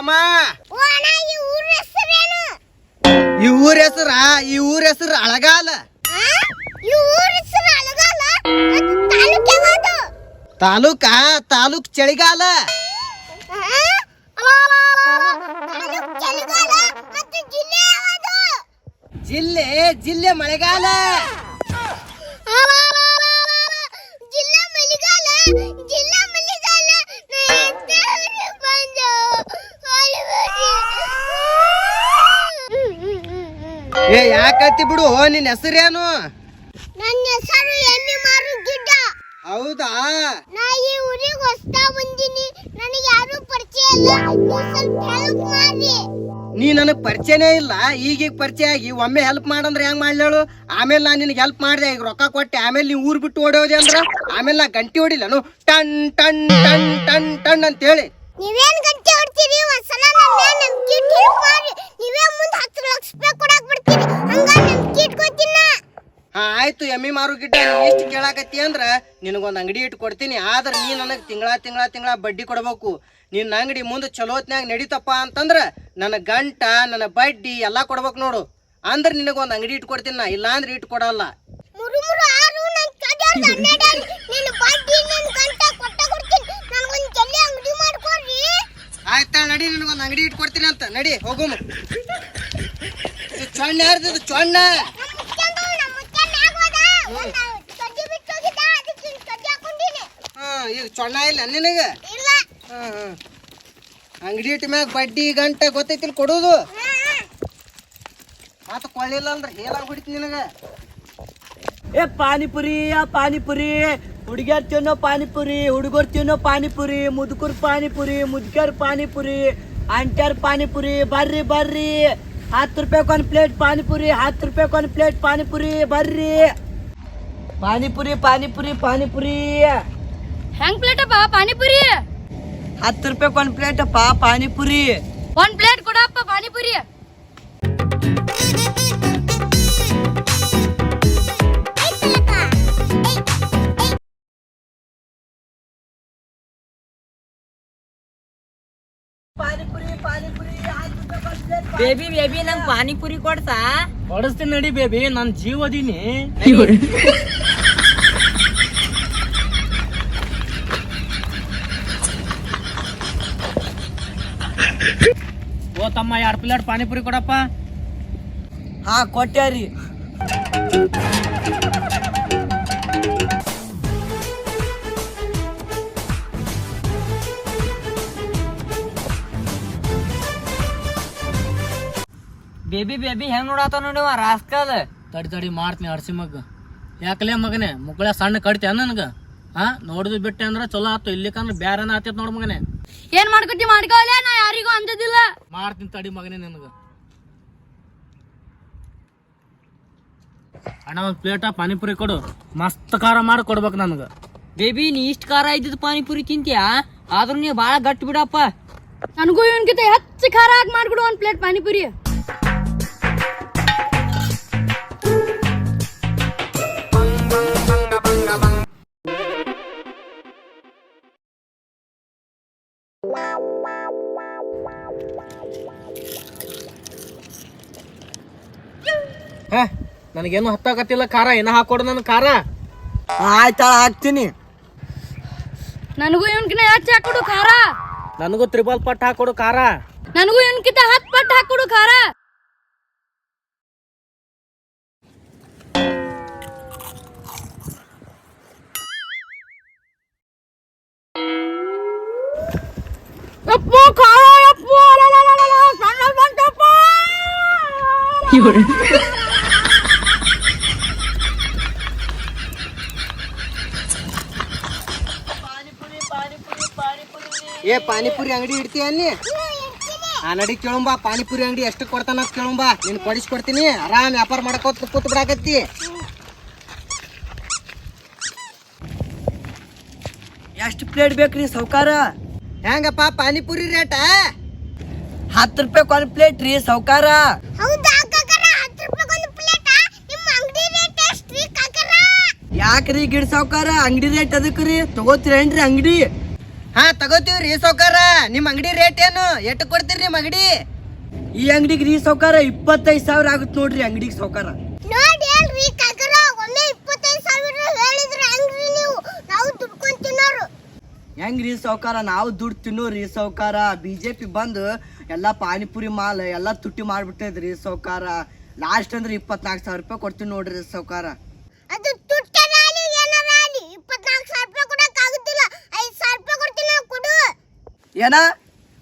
ತಮ್ಮ. ಈ ಊರ ಹೆಸರ ಈ ಊರ ಹೆಸರು ಅಳಗಾಲ. ತಾಲೂಕ್ ತಾಲೂಕ ಚಳಿಗಾಲ. ಜಿಲ್ಲೆ ಜಿಲ್ಲೆ ಮಳೆಗಾಲ. ಯಾಕತ್ತಿ ಬಿಡು ನಿನ್ ಹೆಸರೇನು? ನನ್ನ ಹೆಸರು ಎಮ್ಮೆ ಮಾರು ಗಿಡ್ಡ. ಹೌದಾ? ನಾ ಈ ಊರಿಗೆ ಹೊಸ್ತಾ ಬಂದಿನಿ. ನನಗೆ ಯಾರು ಪರಿಚಯ ಇಲ್ಲ. ನೀವು ಸ್ವಲ್ಪ ಹೆಲ್ಪ್ ಮಾಡಿ ನೀ ನನಗ್ ಪರಿಚಯನೇ ಇಲ್ಲ. ಈಗೀಗ ಪರಿಚಯ ಆಗಿ ಒಮ್ಮೆ ಹೆಲ್ಪ್ ಮಾಡಂದ್ರೆ ಹೆಂಗ್ ಮಾಡ್ಲೇಳು ಆಮೇಲೆ ನಾನು ನಿನಗೆ ಹೆಲ್ಪ್ ಮಾಡಿದೆ ಈಗ ರೊಕ್ಕ ಕೊಟ್ಟೆ. ಆಮೇಲೆ ನೀವು ಊರ್ ಬಿಟ್ಟು ಓಡೋದೆ ಅಂದ್ರ? ಆಮೇಲೆ ನಾ ಗಂಟಿ ಹೊಡಿಲ್ಲನು? ಟನ್ ಟನ್ ಟನ್ ಟನ್ ಟನ್ ಅಂತ ಹೇಳಿ ನೀವೇನ್ ಗಂಟೆ ಹೊಡ್ತೀರಿ ಒಂದ್ಸಲ ನನ್ನ ನಮ್ ಕಿಟ್ ಹೆಲ್ಪ್ ನೀವೇ ಮುಂದೆ ಹತ್ತು ಲಕ್ಷ ರೂಪಾಯಿ ಕೊಡಾಕ್ ಬಿಡ್ತೀರಿ ಹಂಗ ನಮ್ ಕಿಟ್ ಕೊಡ್ತೀನಿ ನಾ. ಹಾ ಆಯ್ತು ಎಮ್ಮಿ ಮಾರು ನೀ ಎಷ್ಟು ಕೇಳಾಕತ್ತಿ ಅಂದ್ರ ನಿನಗೊಂದ್ ಅಂಗಡಿ ಇಟ್ಟು ಕೊಡ್ತೀನಿ. ಆದ್ರೆ ನೀ ನನಗ್ ತಿಂಗಳ ತಿಂಗಳ ತಿಂಗಳ ಬಡ್ಡಿ ಕೊಡ್ಬೇಕು. ನಿನ್ನ ಅಂಗಡಿ ಮುಂದೆ ಚಲೋತ್ನ್ಯಾಗ ನಡೀತಪ್ಪ ಅಂತಂದ್ರ ನನ್ನ ಗಂಟ ನನ್ನ ಬಡ್ಡಿ ಎಲ್ಲಾ ಕೊಡ್ಬೇಕು ನೋಡು. ಅಂದ್ರೆ ನಿನಗೊಂದು ಅಂಗಡಿ ಇಟ್ಟು ಕೊಡ್ತೀನಿ ನಾ. ಇಲ್ಲಾಂದ್ರೆ ಇಟ್ಟು ಕೊಡಲ್ಲ. ಮುರು ಮುರು ಆರು ಬಡ್ಡಿ ಗಂಟ ಕೊಟ್ಟ ಕೊಡ್ತೀನಿ ನನ್ಗೊಂದ್ ಜಲ್ದಿ ಅಂಗಡಿ ಮಾಡ್ಕೊಡ್ರಿ ಆಯ್ತಾ ನಡಿ ನಿನಗೊಂದ್ ಅಂಗಡಿ ಇಟ್ಕೊಡ್ತೀನಿ ಅಂತ. ನಡಿ ಹೋಗುಮ ಚೊಣ್ಣ, ಯಾರ್ದು ಚೊಣ್ಣ? ಹಾ, ಈಗ ಚೊಣ್ಣ ಇಲ್ಲ ನಿನಗ? ಹಾ ಹಾ. ಅಂಗಡಿ ಇಟ್ಟ ಮ್ಯಾಗ ಬಡ್ಡಿ, ಗಂಟೆ ಗೊತ್ತೈತಿಲ್ ಕೊಡೋದು. ಮಾತು ಕೊಳ್ಳಿಲ್ಲ ಅಂದ್ರೆ ಹೊಡಿತೀನಿ ನಿನಗ? ಏ ಪಾನಿಪುರಿ, ಆ ಪಾನಿಪುರಿ. ಹುಡುಗಿಯರ್ ತಿನ್ನೋ ಪಾನಿಪುರಿ ಹುಡುಗರು ತಿನ್ನೋ ಪಾನಿಪುರಿ ಮುದುಕರ್ ಪಾನಿಪುರಿ ಮುದುಕರ್ ಪಾನಿಪುರಿ ಅಂಟ್ಯಾರ್ ಪಾನಿಪುರಿ ಬರ್ರಿ ಬರ್ರಿ. ಹತ್ತು ರೂಪಾಯಿ ಒಂದು ಪ್ಲೇಟ್ ಪಾನಿಪುರಿ ಹತ್ತು ರೂಪಾಯಿ ಒಂದು ಪ್ಲೇಟ್ ಪಾನಿಪುರಿ ಬರ್ರಿ. ಪಾನಿಪುರಿ ಪಾನಿಪುರಿ ಪಾನಿಪುರಿ. ಹೆಂಗ್ ಪ್ಲೇಟ್ ಅಪ್ಪ ಪಾನಿಪುರಿ? ಹತ್ತು ರೂಪಾಯಿ ಒಂದು ಪ್ಲೇಟ್ ಅಪ್ಪ ಪಾನಿಪುರಿ. ಒಂದು ಪ್ಲೇಟ್ ಕೊಡಪ್ಪ ಪಾನಿಪುರಿ ಪಾನಿಪುರಿ. ಬೇಬಿ ಬೇಬಿ ನನ್ ಪಾನಿಪುರಿ ಕೊಡ್ತಾ ಹೊಡಸ್ತೀನಿ ನಡಿ ಬೇಬಿ ನಾನು ಜೀವ ಅದೀನಿ. ಓ ತಮ್ಮ ಎರಡು ಪ್ಲೇಟ್ ಪಾನಿಪುರಿ ಕೊಡಪ್ಪ. ಹಾ ಕೊಟ್ಟ್ಯಾರಿ ಬೇಬಿ ಬೇಬಿ ಹೆಂಗ್ ನೋಡಾತ ನೋಡಿ ರಾಸ್ಕಲ್? ತಡಿ ತಡಿ ಮಾಡ್ತೀನಿ ಅರ್ಸಿ ಮಗ ಯಾಕಲೇ ಮಗನೆ ಮುಕ್ಕಳ ಸಣ್ಣ ಕಡಿತ ನನ್ಗ? ಹಾ ನೋಡಿದ್ ಬಿಟ್ಟೆ ಅಂದ್ರೆ ಚಲೋ ಆತು ಇಲ್ಲಿಕಂದ್ರೆ ಬ್ಯಾರನ ಆತೈತ್ ನೋಡ್ ಮಗನೆ. ಏನ್ ಮಾಡ್ಕೊತಿ ಮಾಡ್ಕೋಲೆ ನಾ ಯಾರಿಗೂ ಅಂಜದಿಲ್ಲ ಮಾಡ್ತೀನಿ ತಡಿ ಮಗನೆ ನಿನಗ. ಅಣ್ಣ ಒಂದ್ ಪ್ಲೇಟ ಪಾನಿಪುರಿ ಕೊಡು. ಮಸ್ತ್ ಖಾರ ಮಾಡಿ ಕೊಡ್ಬೇಕು ನನಗ. ಬೇಬಿ ನೀ ಇಷ್ಟ ಖಾರ ಇದ್ದಿದ್ ಪಾನಿಪುರಿ ತಿಂತೀಯಾ? ಆದ್ರೂ ನೀ ಬಾಳ ಗಟ್ಟಿ ಬಿಡಪ್ಪ. ನನಗೂ ಇವನ್ಕಿಂತ ಹೆಚ್ಚು ಖಾರ ಹಾಕಿ ಮಾಡ್ಬಿಡು ಒಂದ್ ಪ್ಲೇಟ್ ಪಾನಿಪುರಿ. ಹಾ ನನಗೇನು ಹತ್ತಾಕತ್ತಿಲ್ಲ ಖಾರ ಏನ ಹಾಕೊಡು ನನ್ನ ಖಾರ. ಆಯ್ತಾ ಹಾಕ್ತೀನಿ. ನನಗೂ ಇವನ್ಕಿನ ಹೆಚ್ಚು ಹಾಕೊಡು ಖಾರ. ನನಗೂ ತ್ರಿಬಲ್ ಪಟ್ ಹಾಕೊಡು ಖಾರ. ನನಗೂ ಇವನ್ಕಿಂತ ಹತ್ತು ಪಟ್ ಹಾಕೊಡು ಖಾರ. ಅಪ್ಪು ಖಾರ ಸಣ್ಣ ಬಂತಪ್ಪ. ಏ ಪಾನಿಪುರಿ ಅಂಗಡಿ ಇಡ್ತೀಯ ನೀ ಆ ನಡಿ ಕೇಳುಂಬಾ ಪಾನಿಪುರಿ ಅಂಗಡಿ ಎಷ್ಟು ಕೊಡ್ತಾನ ಅಂತ ಕೇಳುಂಬಾ ನಿನ್ ಕೊಡಿಸಿ ಕೊಡ್ತೀನಿ. ಆರಾಮ್ ವ್ಯಾಪಾರ ಮಾಡ್ಕೋತ ಕೂತ್ ಬಿಡಾಕತ್ತಿ. ಎಷ್ಟು ಪ್ಲೇಟ್ ಬೇಕ್ರಿ ಸೌಕಾರ ಹೆಂಗಪ್ಪ ಪಾನಿಪುರಿ ರೇಟ ಹತ್ತು ರೂಪಾಯಿ ಒಂದು ಪ್ಲೇಟ್ ರೀ ಸೌಕಾರ ಹೌದಾ ಕಾಕರ? ಹತ್ತು ರೂಪಾಯಿ ಒಂದು ಪ್ಲೇಟ್ ನಿಮ್ಮ ಅಂಗಡಿ ರೇಟ್ ಎಷ್ಟ್ರಿ ಕಾಕರ? ಯಾಕ್ರಿ ಗಿಡ ಸೌಕಾರ ಅಂಗಡಿ ರೇಟ್ ಅದಕ್ಕೆ ರೀ? ತಗೋತೀರೇನ್ರಿ ಅಂಗಡಿ? ಹಾ ತಗೋತೀವ್ರಿ ಸೌಕಾರ ನಿಮ್ ಅಂಗಡಿ ರೇಟ್ ಏನು? ಎಷ್ಟು ಕೊಡ್ತೀರಿ ನಿಮ್ ಅಂಗಡಿ? ಈ ಅಂಗಡಿಗೆ ರೀ ಸೌಕಾರ ಇಪ್ಪತ್ತೈದು ಸಾವಿರ ಆಗುತ್ತೆ ನೋಡ್ರಿ ಅಂಗಡಿಗೆ ಸೌಕಾರ ನೋಡಿ ರೀ ಕಾಕರ ಒಮ್ಮೆ ಇಪ್ಪತ್ತೈದು ಸಾವಿರ ಹೇಳಿದ್ರೆ ಹೆಂಗ್ರಿ ನೀವು? ನಾವು ದುಡ್ಕೊಂಡ್ ತಿನ್ನೋರು. ಹೆಂಗ್ರಿ ಸೌಕಾರ ನಾವು ದುಡ್ಡು ತಿನ್ನೋರಿ ಸೌಕಾರ ಬಿ ಜೆ ಪಿ ಬಂದು ಎಲ್ಲ ಪಾನಿಪುರಿ ಮಾಲ್ ಎಲ್ಲ ತುಟ್ಟಿ ಮಾಡ್ಬಿಟ್ಟೈತ್ರಿ ಸೌಕಾರ ಲಾಸ್ಟ್ ಅಂದ್ರೆ ಇಪ್ಪತ್ನಾಲ್ಕು ಸಾವಿರ ರೂಪಾಯಿ ಕೊಡ್ತೀನಿ ನೋಡ್ರಿ ಸೌಕಾರ ಅದು ತುಟ್ಟನಾಲಿ ಏನಾಲಿ ಇಪ್ಪತ್ನಾಲ್ಕು ಸಾವಿರ ರೂಪಾಯಿ ಕೊಡಕ್ ಆಗುದಿಲ್ಲ ಐದು ಸಾವಿರ ರೂಪಾಯಿ ಕೊಡ್ತೀನಿ ನಾವು ಕೊಡು ಏನ?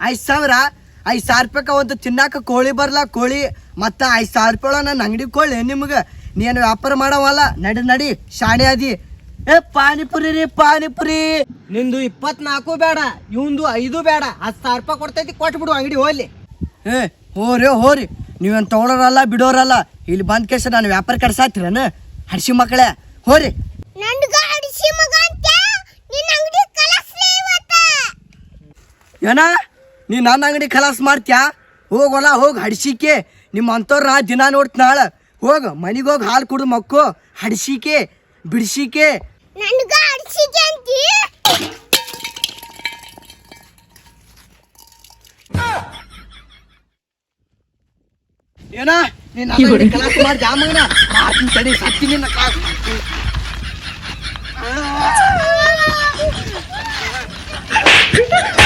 ಐದು ಸಾವಿರ? ಐದು ಸಾವಿರ ರೂಪಾಯಿ ಒಂದು ತಿನ್ನಾಕ ಕೋಳಿ ಬರ್ಲ ಕೋಳಿ? ಮತ್ತು ಐದು ಸಾವಿರ ರೂಪಾಯಿ ನನ್ನ ಅಂಗಡಿ ಕೋಳಿ ನಿಮ್ಗೆ? ನೀನು ವ್ಯಾಪಾರ ಮಾಡವಲ್ಲ? ನಡಿ ನಡಿ, ಶಾಣೆ ಅದಿ ಏ, ಪಾನಿಪುರಿ ರೀ, ಪಾನಿಪುರಿ. ನಿಂದು ಇಪ್ಪತ್ನಾಲ್ಕು ಬೇಡ, ಇವಂದು ಐದು ಬೇಡ. ಹತ್ತು ಸಾವಿರ ರೂಪಾಯಿ ಕೊಡ್ತೈತಿ ಕೊಟ್ಬಿಡು ಅಂಗಡಿ ಹೋಗ್ಲಿ. ಏ, ಹೋರಿ ಹೋರಿ. ನೀವೇನು ತೊಗೊಳೋರಲ್ಲ, ಬಿಡೋರಲ್ಲ. ಇಲ್ಲಿ ಬಂದ ಕೇಸ ನಾನು ವ್ಯಾಪಾರ ಕಡ್ಸಾತಿರನ ಹಡ್ಸಿ ಮಕ್ಕಳೇ, ಹೋರಿ ನನ್ಗ ಅಡಿಸಿ ಮಗ ಅಂತ ನಿನ್ನ ಅಂಗಡಿ ಕಲಸ್ಲಿ ಇವತ್ತ ಏನ? ನೀ ನನ್ನ ಅಂಗಡಿ ಖಲಾಸ್ ಮಾಡ್ತ್ಯಾ? ಹೋಗೋಲ್ಲ ಹೋಗಿ ಹಡ್ಸಿಕೆ. ನಿಮ್ಮ ಅಂಥವ್ರ ದಿನ ನೋಡ್ತ ನಾಳೆ. ಹೋಗ ಮನೆಗೆ ಹೋಗಿ ಹಾಲು ಕುಡ್ದು ಮಕ್ಕು ಹಡ್ಸಿಕೆ ಬಿಡಿಸಿಕೆ. ಏನಾ ಅಡಿಸಿಗೆ ಅಂತಿ? ಏನ? ನೀನು ಮಾಡ್ತೀನಿ ತಡಿ ಸತ್ತಿ ನಿನ್ನ ಕ್ಲಾಸ್ ಯವ್ವ